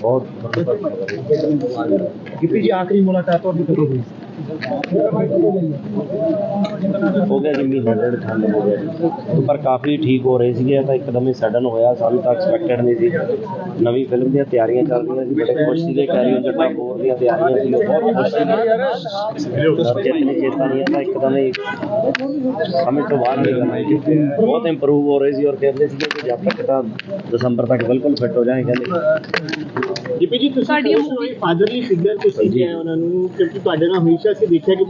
ਬਹੁਤ ਗਿੱਪੀ ਜੀ ਆਖਰੀ ਮੁਲਾਕਾਤ ਤੁਹਾਡੀ ਕਦੋਂ ਹੋਈ? ਹੋ ਗਿਆ ਜੀ ਡੇਢ ਠੰਡ ਹੋ ਗਿਆ ਜੀ। ਪਰ ਕਾਫੀ ਠੀਕ ਹੋ ਰਹੇ ਸੀਗੇ ਤਾਂ ਇੱਕਦਮ ਹੀ ਸਡਨ ਹੋਇਆ ਸਾਨੂੰ ਤਾਂ ਐਕਸਪੈਕਟਡ ਨਹੀਂ ਸੀ। ਨਵੀਂ ਫਿਲਮ ਦੀਆਂ ਤਿਆਰੀਆਂ ਚੱਲ ਰਹੀਆਂ ਸੀ ਬੜੇ ਖੁਸ਼ ਸੀਗੇ ਕੈਰੀਅਰ ਜੱਟਾ ਫੋਰ ਦੀਆਂ ਤਿਆਰੀਆਂ ਸੀ ਬਹੁਤ ਖੁਸ਼ ਸੀਗੇ। ਜਿੱਤਨੇ ਚੇਤਾ ਨਹੀਂ ਆਇਆ ਇੱਕਦਮ ਹੀ ਸਮਝ ਤੋਂ ਬਾਹਰ ਨਿਕਲ ਗਏ ਬਹੁਤ ਇੰਪਰੂਵ ਹੋ ਰਹੇ ਸੀ ਔਰ ਕਹਿੰਦੇ ਸੀਗੇ ਕਿ ਜਦ ਤੱਕ ਤਾਂ ਦਸੰਬਰ ਤੱਕ ਬਿਲਕੁਲ ਫਿੱਟ ਹੋ ਜਾਏ ਕਹਿੰਦੇ ਗਿੱਪੀ ਜੀ ਤੁਸੀਂ ਫਾਦਰਲੀ ਫਿਗਰ ਤੁਸੀਂ ਕਿਹਾ ਉਹਨਾਂ ਨੂੰ ਕਿਉਂਕਿ ਤੁਹਾਡੇ ਨਾਲ ਹਮੇਸ਼ਾ ਅਸੀਂ ਦੇਖਿਆ ਕਿ